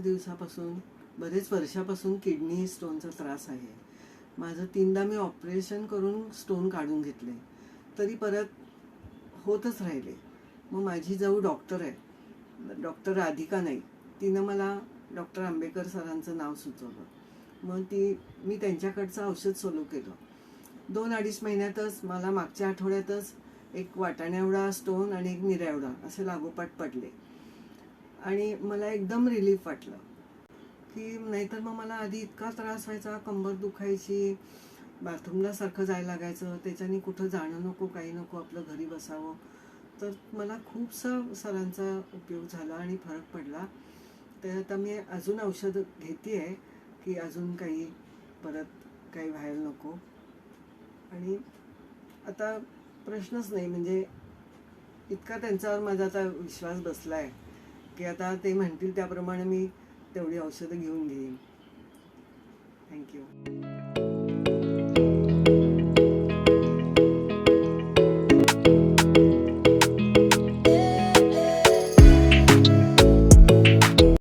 दिवसापासून बरेच वर्षापासून किडनी स्टोनचा त्रास आहे. माझं तीनदा मी ऑपरेशन करून स्टोन काढून घेतले. तरी परत होतच राहिले. मग माझी जाऊ डॉक्टर आहे. डॉक्टर राधिका नाही. तिनं मला डॉक्टर आंबेकर सरांचं नाव सुचवलं. मग ती मी त्यांच्याकडचं औषध सोलो केलं. दोन अडीच महिन्यातच मला मागच्या आठवड्यातच एक वाटाण्यावडा स्टोन आणि एक निऱ्यावडा असे लागोपाठ पडले. आणि मला एकदम रिलीफ वाटलं. की नाहीतर मग मला आधी इतका त्रास व्हायचा कंबर दुखायची बाथरूमला सारखं जायला लागायचं त्याच्याने कुठं जाणं नको काही नको आपलं घरी बसावं. तर मला खूपसा सरांचा उपयोग झाला आणि फरक पडला. तर आता मी अजून औषध घेते आहे की अजून काही परत काही व्हायला नको. आणि आता प्रश्नच नाही म्हणजे इतका त्यांच्यावर माझा आता विश्वास बसला आहे की आता ते म्हणतील त्याप्रमाणे मी तेवढी औषधं घेऊन घेईन.